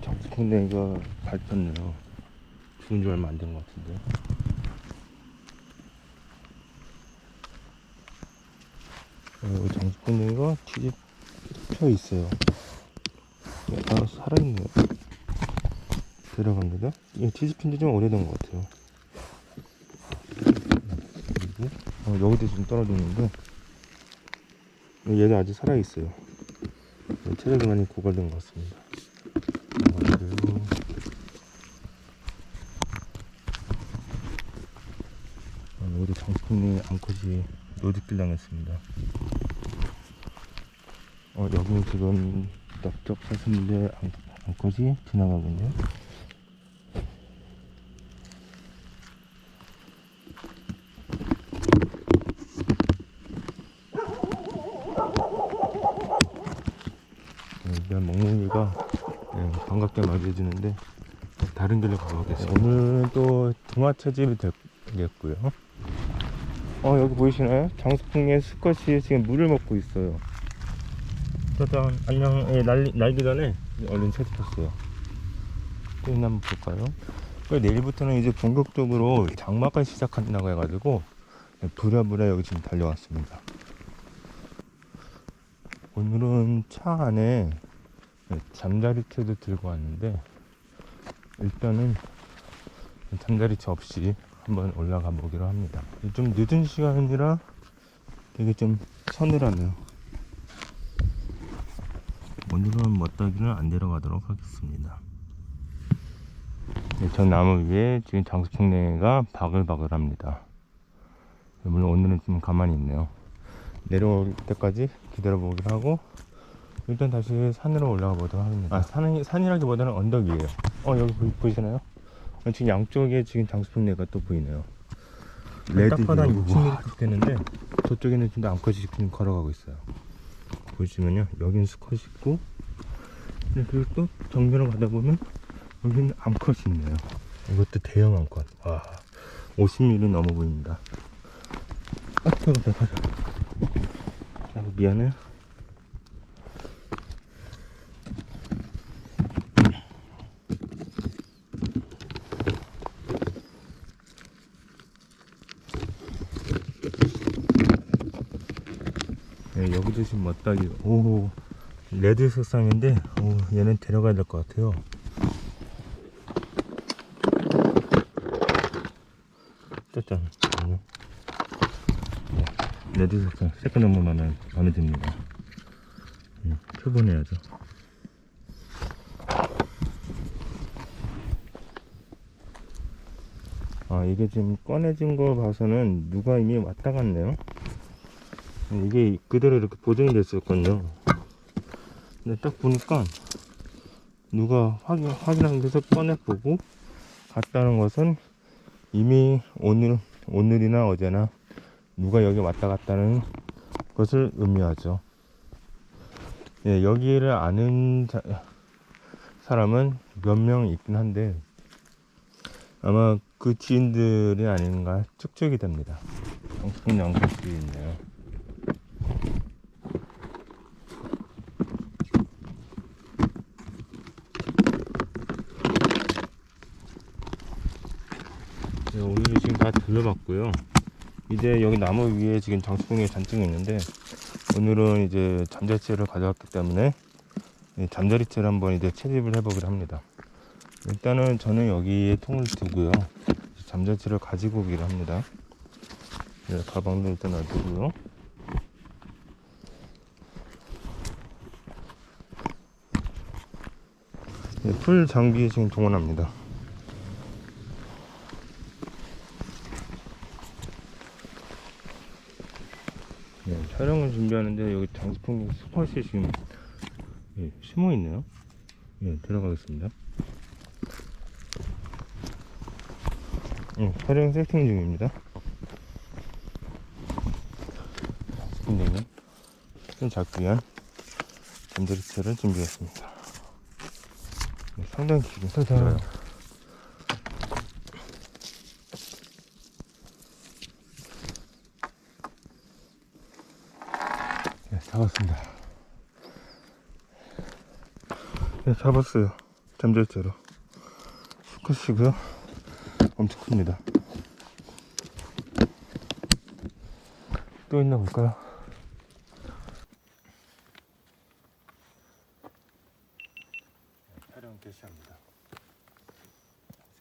어, 장수풍뎅이가 밟혔네요. 죽은 지 얼마 안 된 것 같은데. 어, 장수풍뎅이가 뒤집혀 있어요. 아, 살아있네요. 들어갑니다. 이 뒤집힌 지 좀 오래된 것 같아요. 그리고 어, 여기도 좀 떨어졌는데 얘도 아직 살아있어요. 네, 체력이 많이 고갈된 것 같습니다. 그리고 어, 장수풍뎅이 암컷이 노드길 당했습니다. 어, 여기는 지금 넓적 사슴인데 암컷이 지나가군요. 네, 일단 멍멍이가 네, 반갑게 맞이해주는데 다른 길로 가보겠습니다. 오늘은 또 동화차집이 되겠고요. 어 여기 보이시나요? 장수풍의 수컷이 지금 물을 먹고 있어요. 짜잔 안녕 예, 날리, 날기 전에 얼른 채집했어요. 또 있나 한번 볼까요? 그 내일부터는 이제 본격적으로 장마가 시작한다고 해가지고 네, 부랴부랴 여기 지금 달려왔습니다. 오늘은 차 안에 네, 잠자리채도 들고 왔는데 일단은 잠자리채 없이 한번 올라가 보기로 합니다. 좀 늦은 시간이라 되게 좀 서늘하네요. 오늘은 멋다기는 안 내려가도록 하겠습니다. 네, 저 나무 위에 지금 장수풍뎅이가 바글바글합니다. 물론 오늘은 좀 가만히 있네요. 내려올 때까지 기다려보기로 하고 일단 다시 산으로 올라가 보도록 하겠습니다. 아, 산이, 산이라기보다는 언덕 위에요. 어, 여기 보, 보이시나요? 어, 지금 양쪽에 지금 장수풍뎅이가 또 보이네요. 딱하다 60m 되는데 저쪽에는 지금 암컷이 지금 걸어가고 있어요. 보시면요, 여기는 수컷이 있고 네, 그리고 또 정면으로 가다 보면 여기는 암컷이 있네요. 이것도 대형 암컷. 와, 50mm 넘어 보입니다. 아, 잠깐, 잠깐, 아, 미안해. 네, 여기도 지금 멋다기. 오, 레드 색상인데, 오, 얘는 데려가야 될 것 같아요. 짜잔. 네, 레드 색상, 색깔 너무 마음에, 마음에 듭니다. 음, 표본해야죠. 아, 이게 지금 꺼내진 거 봐서는 누가 이미 왔다 갔네요. 이게 그대로 이렇게 보존이 됐었거든요. 근데 딱 보니까 누가 확인, 확인한 데서 꺼내보고 갔다는 것은 이미 오늘, 오늘이나 어제나 누가 여기 왔다 갔다는 것을 의미하죠. 예, 여기를 아는 자- 사람은 몇 명 있긴 한데 아마 그 지인들이 아닌가 축적이 됩니다. 영숙은 양갈수 있네요. 네, 오늘 들러봤고요. 이제 여기 나무 위에 지금 장수풍이 잔뜩 있는데 오늘은 이제 잠자리채를 가져왔기 때문에 이 잠자리채를 한번 이제 채집을 해보기로 합니다. 일단은 저는 여기에 통을 두고요. 잠자리채를 가지고 오기로 합니다. 네, 가방도 일단 놔두고요. 네, 풀 장비 지금 동원합니다. 네, 촬영을 준비하는데 여기 장수풍 스팟이 지금 예, 숨어 있네요. 예, 들어가겠습니다. 예, 촬영 세팅 중입니다. 스푼되면 좀 잡기 위한 잠자리 채를 준비했습니다. 네, 상당히 기분 좋아요. 네, 잡았습니다. 네, 잡았어요. 잠잘자로 수컷이고요 엄청 큽니다 또 있나 볼까요? 촬영 개시합니다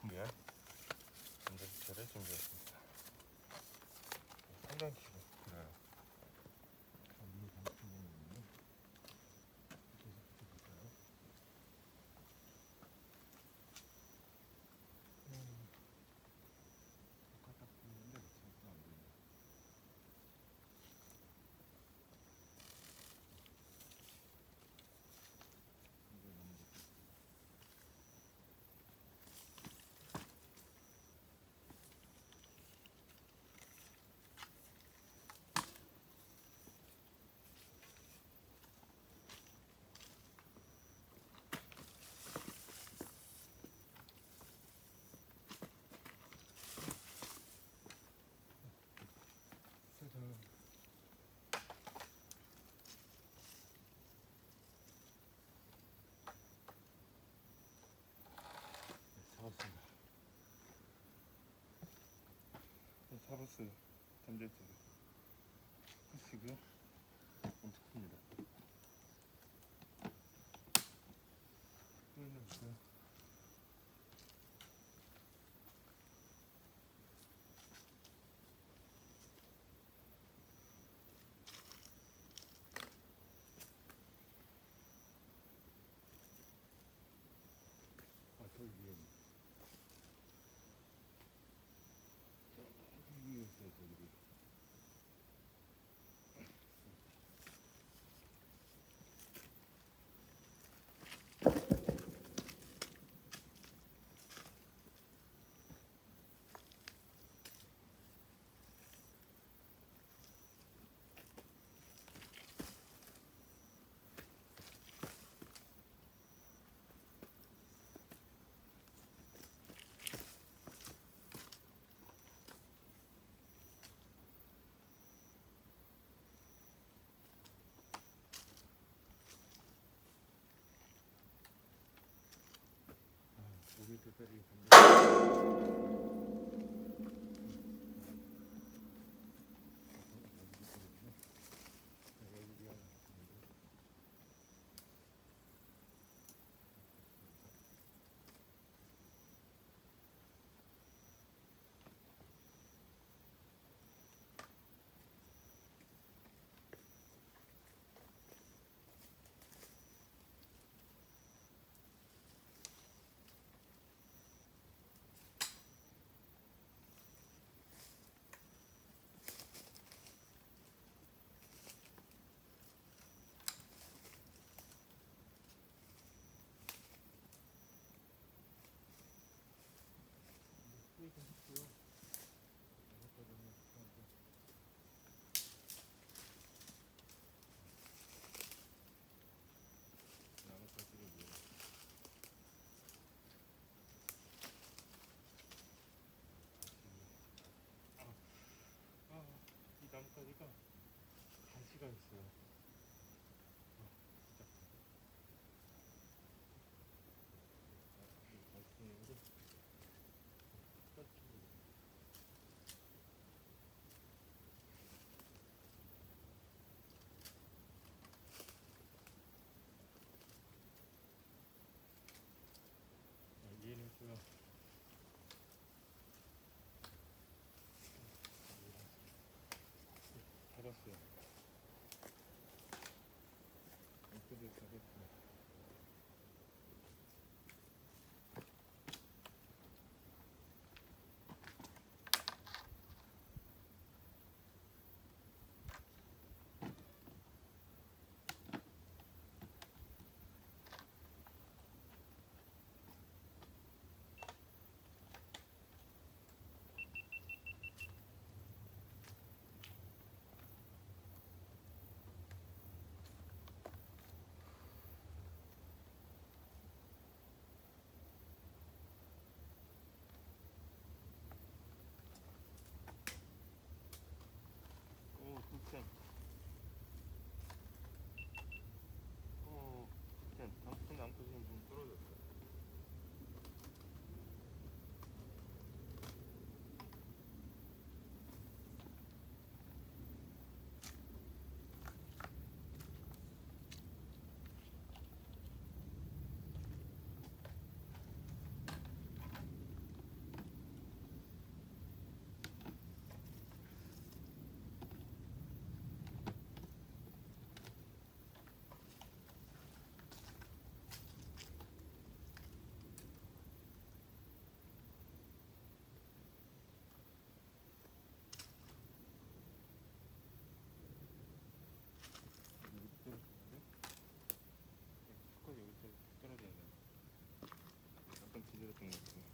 준비할 잠잘자를 준비했습니다 상당히 길어요 잡았습니다. 네, 잡았어요. 잠잘자리. 크시고요. 엄청 큽니다. 또 있나 볼까요? 우리 대별이 아, 이 나뭇가지가 가시가 있어요. 같은 거.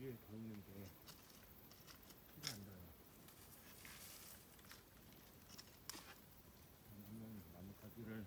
위에 더 있는데 티가 안 나요. 그러면 나뭇가지를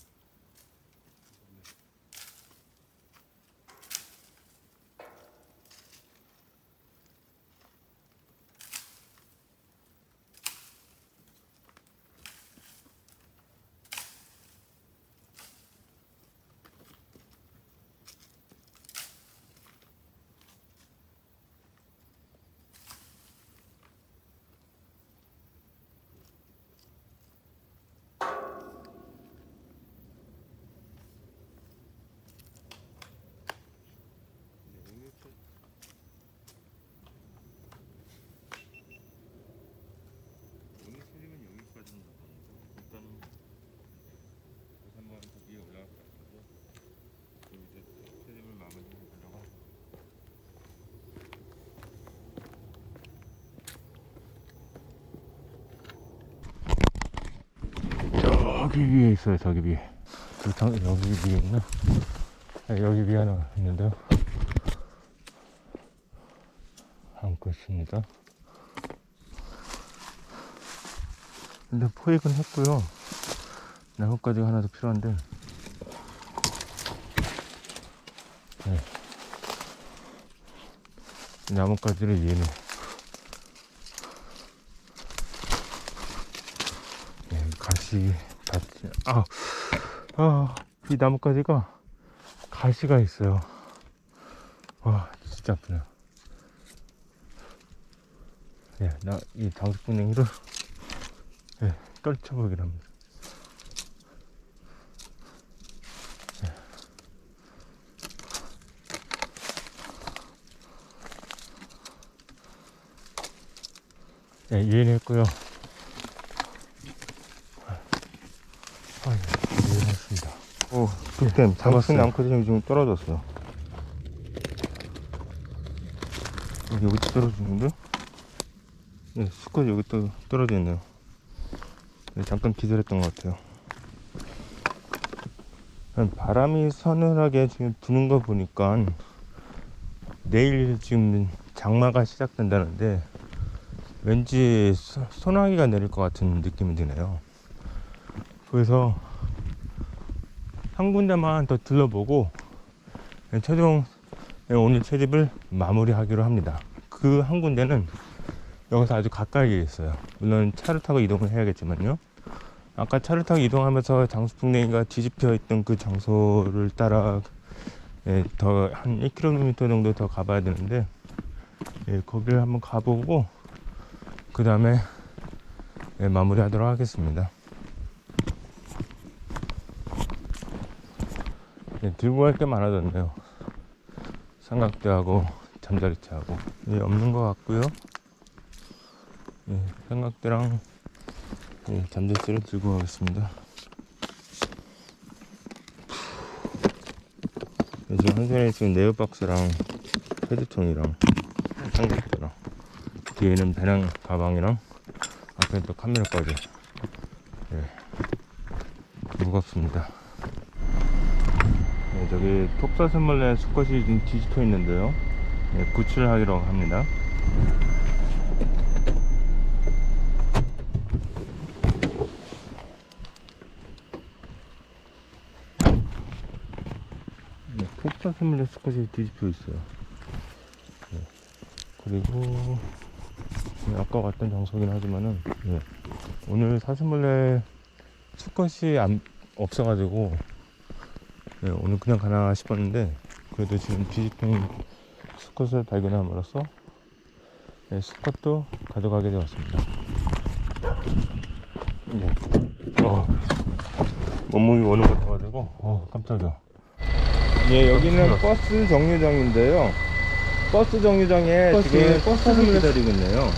여기서 오늘 세림은 여기까지인 것 같은데 일단은 다시 한번 더 위에 올라갈 것 같아서 그리고 이제 세림을 마무리해 보려고 하고 저기 위에 있어요 저기 위에. 그 장, 여기 위에 있나? 아, 여기 위에 하나 있는데요. 안고 있습니다. 근데 포획은 했고요. 나뭇가지가 하나 더 필요한데. 네. 이 나뭇가지를 얘는. 네, 가시 아, 아, 이 나뭇가지가 가시가 있어요 와 진짜 아프네요 예, 나 이 장수풍뎅이를 예, 떨쳐보기로 합니다. 예, 예 이해했고요. 아, 예, 이해했습니다. 오, 그때 잡았어요. 남커진이 좀 떨어졌어요. 여기 여기 떨어지는데? 네, 수컷 여기 또 떨어져 있네요. 네, 잠깐 기절했던 것 같아요. 바람이 서늘하게 지금 부는 거 보니까 내일 지금 장마가 시작된다는데 왠지 소- 소나기가 내릴 것 같은 느낌이 드네요. 그래서 한 군데만 더 들러보고 최종 오늘 채집을 마무리하기로 합니다. 그 한 군데는 여기서 아주 가까이에 있어요. 물론 차를 타고 이동을 해야겠지만요. 아까 차를 타고 이동하면서 장수풍뎅이가 뒤집혀 있던 그 장소를 따라 예, 더한 1km 정도 더 가봐야 되는데 예, 거기를 한번 가보고 그 다음에 예, 마무리하도록 하겠습니다. 들고 갈게 많아졌네요. 삼각대하고 잠자리채하고 예, 없는 것 같고요. 예, 삼각대랑 예, 잠자리채를 들고 가겠습니다. 예, 지금 한 손에 지금 네오박스랑 헤드통이랑 삼각대랑 뒤에는 배낭 가방이랑 앞에 또 카메라까지 예, 무겁습니다. 네, 저기 톱사슴벌레 수컷이 지금 뒤집혀 있는데요. 네, 구출하기로 합니다. 사슴물레 스컷이 뒤집혀 있어요. 예. 그리고 예, 아까 갔던 장소긴 하지만은 예. 오늘 사슴물레 수컷이 안, 없어가지고 예, 오늘 그냥 가나 싶었는데 그래도 지금 뒤집힌 수컷을 발견함으로써 예, 수컷도 가져가게 되었습니다. 예. 어, 몸무게 오는 것 같아가지고 어, 깜짝이야. 예, 여기는 버스 정류장인데요. 버스 정류장에 버스, 지금 버스를 기다리고 있네요.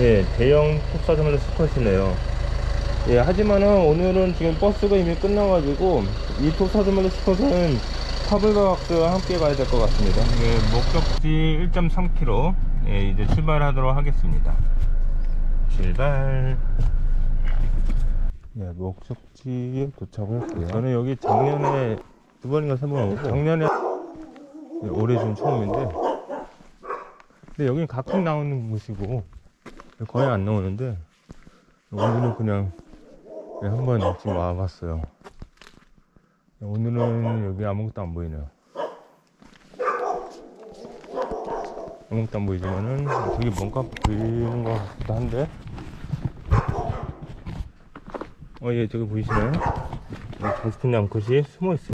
예, 대형 톱사슴을 스컷이네요. 예, 하지만은 오늘은 지금 버스가 이미 끝나가지고 이 톱사슴을 스컷은 파블가왁스와 함께 가야 될 것 같습니다. 예, 목적지 1.3km 예, 이제 출발하도록 하겠습니다. 출발. 예, 목적지에 도착을 했고요. 저는 여기 작년에 두 번인가 세 번 오고 작년에 예, 올해 좀 처음인데 근데 여기는 가끔 나오는 곳이고 거의 안 나오는데 오늘은 그냥 예, 한번 지금 와봤어요. 오늘은 여기 아무것도 안 보이네요. 아무것도 안 보이지만은 되게 뭔가 보이는 것 같기도 한데 어, 예, 저기 보이시나요? 장스핀 암컷이 숨어 있어요.